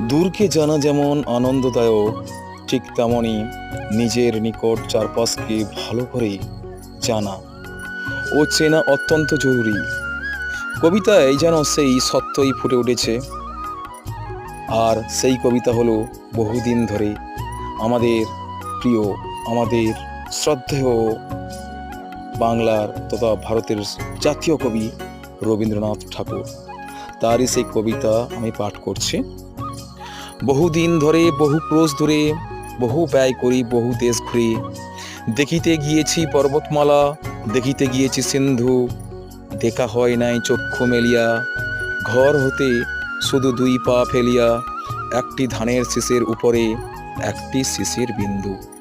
দূরকে জানা যেমন আনন্দদায়ক, ঠিক তেমনই নিজের নিকট চারপাশকে ভালো করে জানা ও চেনা অত্যন্ত জরুরি। কবিতায় যেন সেই সত্যই ফুটে উঠেছে। আর সেই কবিতা হলো বহুদিন ধরে আমাদের প্রিয়, আমাদের শ্রদ্ধেয় বাংলার তথা ভারতের জাতীয় কবি রবীন্দ্রনাথ ঠাকুর। তারই সেই কবিতা আমি পাঠ করছি। বহুদিন ধরে, বহু ক্রোশ ধরে, বহু ব্যয় করি, বহু দেশ ঘুরে। দেখিতে গিয়েছি পর্বতমালা, দেখিতে গিয়েছি সিন্ধু। দেখা হয় নাই চক্ষু মেলিয়া। ঘর হতে শুধু দুই পা ফেলিয়া, একটি ধানের শীষের উপরে, একটি শিশির বিন্দু।